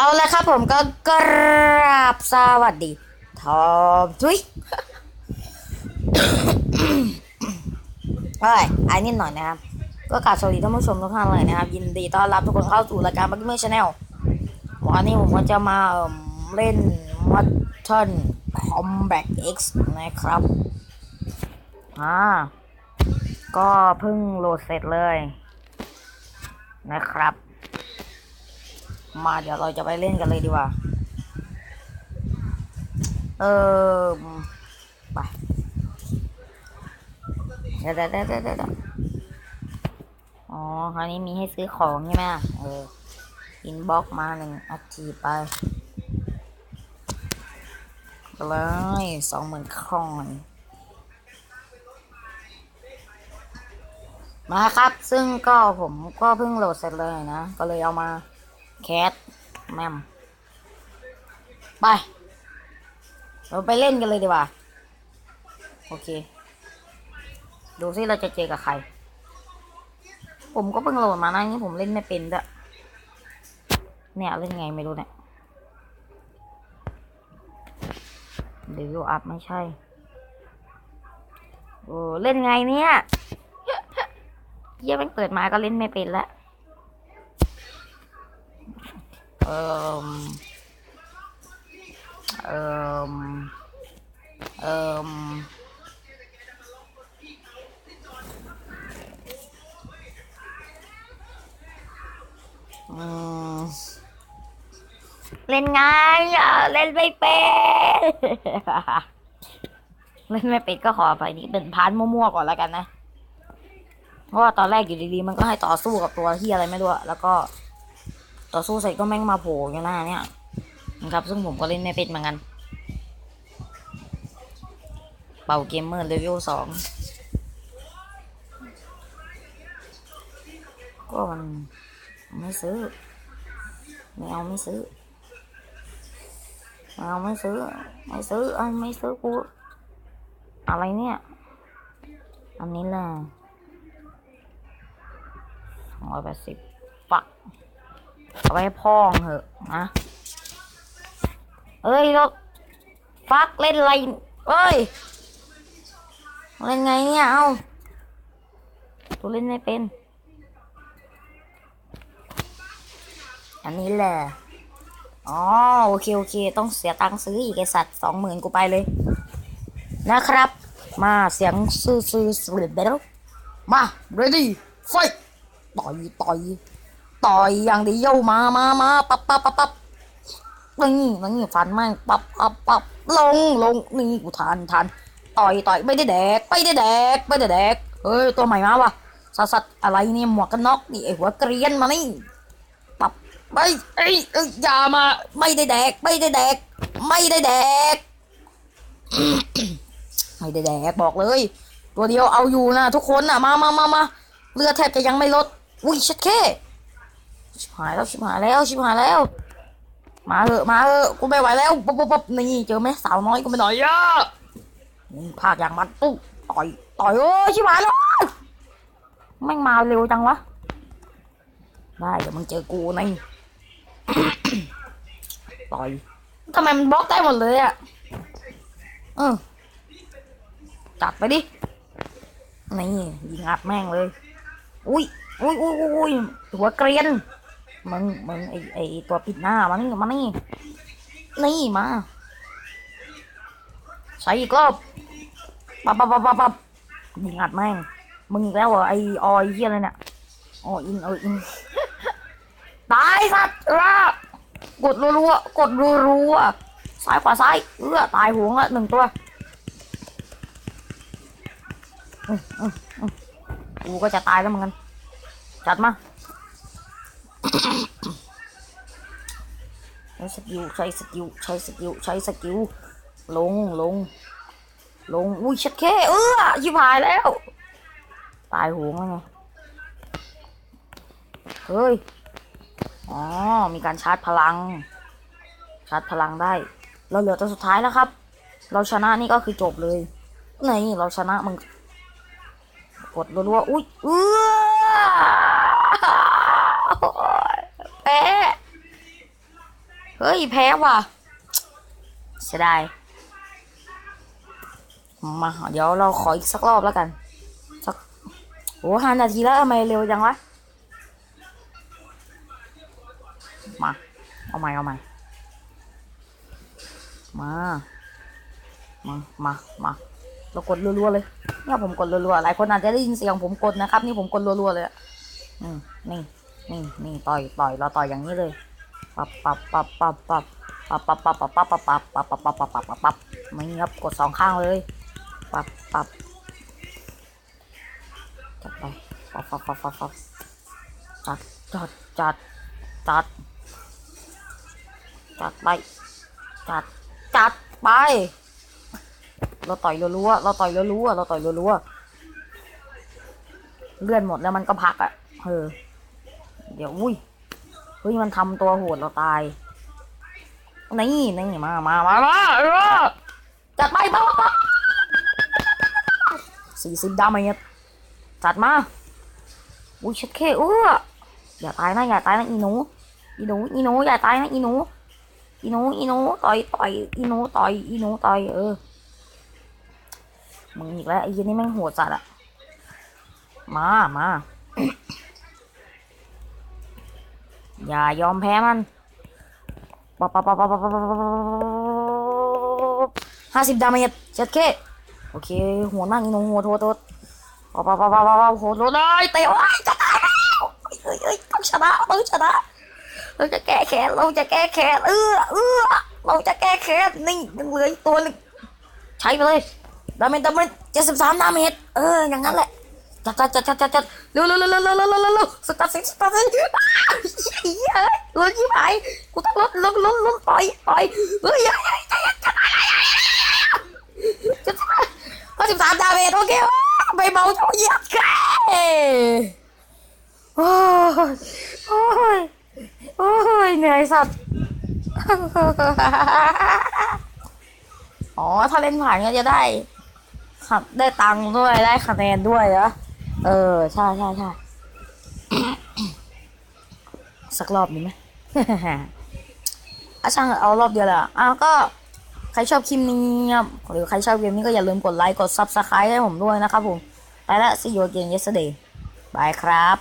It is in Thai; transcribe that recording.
เอาละครับผมก็กราบสวัสดีทอมทุยเอ้ยไอ้นิดหน่อยนะครับ ก็กราบสวัสดีท่านผู้ชมทุกท่านเลยนะครับ ยินดีต้อนรับทุกคนเข้าสู่รายการบักเมอร์ชาแนลวันนี้ผมก็จะมาเล่นมัตเทิลคอมแบท X นะครับอ่าก็เพิ่งโหลดเสร็จเลยนะครับ มาเดี๋ยวเราจะไปเล่นกันเลยดีกว่า เออไปเดี๋ยวเดี๋ยวเดี๋ยวเดี๋ยวเอ๋อ คราวนี้มีให้ซื้อของใช่ไหมเออ อินบ็อกมาหนึ่งอัดทีไปเลยสองหมื่นคอยมาครับ ซึ่งก็ผมก็เพิ่งโหลดเสร็จเลยนะ ก็เลยเอามา แคสแมมไป เราไปเล่นกันเลยดีกว่า โอเค ดูซิเราจะเจอกับใคร ผมก็เพิ่งโหลดมานะนี่ผมเล่นไม่เป็นด้วยเนี่ยเล่นไงไม่รู้เนี่ยเดี๋ยวอัพไม่ใช่ โอ้เล่นไงเนี่ยเยี่ยมเปิดมาก็เล่นไม่เป็นละ เอ่มเอ่มเอ่อเล่นไงเล่นไม่เป็นเล่นไม่เป็นก็ขอไปนี่เป็นพาร์ทมั่วๆก่อนแล้วกันนะ เพราะว่าตอนแรกอยู่ดีๆ มันก็ให้ต่อสู้กับตัวที่อะไรไม่รู้แล้วก็ ต่อสู้เสร็จก็แม่งมาโผล่อยู่หน้าเนี่ยนะครับ ซึ่งผมก็เล่นไม่เป็นเหมือนกัน เป่าเกมเมอร์เลเวลสองก็มันไม่ซื้อไม่เอาไม่ซื้อไม่เอาไม่ซื้อ ไม่ซื้อเอาไม่ซื้อกูอะไรเนี่ย อันนี้แหละสองร้อยแปดสิบปัก เอาไปให้พ่องเหอะนะเอ้ยเราฟักเล่นอะไรเอ้ยเล่นไงเนี่ยเอาตัวเล่นไม่เป็น อันนี้แหละอ๋อโอเคโอเค ต้องเสียตังค์ซื้ออีกไอสัตว์สองหมื่นกูไปเลย นะครับ มาเสียงซื้อซื้อซื้อเดี๋ยวมา ready fight ต่อยต่อย ต่อยอย่างเดียวมามามาปับปับปับปับนี่นี่ฟันแม่งปับปับปับลงลงนี่กูทานทานต่อยต่อยไม่ได้แดกไม่ได้แดกไม่ได้แดกเฮ้ยตัวใหม่มาวะสัตว์สัตว์อะไรเนี่ยหมวกกันน็อกนี่ไอหัวเกรียนมานี่ปับไม่เอ้ยอ้ยอย่ามาไม่ได้แดก ไม่ได้แดก ไม่ได้แดกไม่ได้แดกบอกเลย ตัวเดียวเอาอยู่นะทุกคนนะมามามามาเลือดแทบจะยังไม่ลดอุ้ยชัดแค่ ชิบหายแล้วชิบหายแล้วชิบหายแล้ว มาเถอะมาเถอะกูไม่ไหวแล้วปุ๊บปุ๊บปุ๊บนี่เจอไหมสาวน้อยกูไม่หน่อยอะนี่ภาคอย่างมันปุ๊บต่อยต่อยโอ้ชิบหายแล้วแม่งมาเร็วจังวะได้เดี๋ยวมึงเจอกูนี่ต่อยทำไมมันบล็อกได้หมดเลยอะเออจัดไปดินี่ยิงอัดแม่งเลย อุ้ยอุ้ยอุ้ยอุ้ยหัวเกรียน มึงมึงไอไอตัวปิดหน้ามานี่มานี่นี่มาใช้อีกรอบปับปับปับปับปับยิงอัดแม่งมึงอีกแล้วเหรอไอออยเฮียอะไรเนี่ยอออินเอออินตายสัตว์เออกดรัวๆกดรัวๆซ้ายขวาซ้ายเออตายหวงละหนึ่งตัวอืมอืมอืมกูก็จะตายแล้วเหมือนกันจัดมา ใช้สกิลใช้สกิลใช้สกิลใช้สกิลลงลง ลงอุ้ยชัดแค่เออชิบหายแล้ว ตายหวงแล้วไงเฮ้ยอ๋อมีการชาร์จพลัง ชาร์จพลังได้ เราเหลือตัวสุดท้ายแล้วครับ เราชนะนี่ก็คือจบเลยนี่เราชนะมึงกดรัวๆอุ้ยเออ พ้ เฮ้ย แพ้ว่ะเสียดายมา เดี๋ยวเราขออีกสักรอบแล้วกัน สักโอ้ห้านาทีแล้วทำไมเร็วจังวะ มา เอาใหม่ เอาใหม่ มา มา มา มาเรากดรัวๆเลย เนี่ยผมกดรัวๆ หลายคนอาจจะได้ยินเสียงผมกดนะครับ นี่ผมกดรัวๆเลยอะอืมนี่ นี่นี่ต่อยต่อยเราต่อยอย่างนี้เลยปับปับปับปับปับปับปับปับปับปับปับปับปับปับปับปับปับปับปับไม่งับกดสองข้างเลยปับปับจัดไปปับปับปับปับปับจัดจัดจัดจัดจัดไปจัดจัดไป เราต่อยรัวๆเราต่อยรัวๆเราต่อยรัวๆเลื่อนหมดแล้วมันก็พักอะเออ ดี๋ยวอุ้ยเฮ้ยมันทำตัวโหดเราตายนี่นี่มามามามาจัดไปบ้าสี่สิบดาเมจจัดมาอุ้ยช็ดเคเอออย่าตายนะอย่าตายนะอีหนูอีหนูอีหนูอย่าตายนะอีหนูอีหนูอีหนูต่อยต่อยอีหนูต่อยอีหนูต่อยเออมึงอีกแล้วไอ้ยี่นี่แม่งโหดจัดอะมามา อย่ายอมแพ้มันปปปปปห้าสิบดาเมจเจ็ดเคโอเคโหดมากอีนงโหดโหดโหดปปปปปโหดโหดเลยเตะโอ้ยจะตายแล้วเอ้ยเอ้ยต้องชนะต้องชนะเราจะแก้แค้นเราจะแก้แค้นเออเออเราจะแก้แค้นนี่ยังเหลืออีกตัวหนึ่งใช้ไปเลยดาเมจดาเมจเจ็ดสิบสามดาเมจเอออย่างนั้นแหละจัดจัดจัดจัดจัดเร็วเร็วเร็วเร็วเร็วเร็วเร็วสตาร์ทสิสตาร์ทสิ ฮ้ยรถยี่ไหมกูต้องรถรถรถรถปล่อยปล่อยเฮ้ยยัยยัยยัยจะตายจะตายห้าสิบสามดาเมจโอเคไปเบาเจ้าเยียบแกโอ้ยโอ้ยโอ้ยเหนื่อยสัตว์อ๋อถ้าเล่นผ่านก็จะได้ครับได้ตังค์ด้วยได้คะแนนด้วยเหรอเออ ใช่ใช่ใช่สักรอบดีไหม อาช่างเอารอบเดียวแหละอ้าวก็ใครชอบคลิปนี้หรือใครชอบเกมนี้ก็อย่าลืมกดไลค์กด subscribe ให้ผมด้วยนะครับผม ไปละ see you again yesterday บายครับ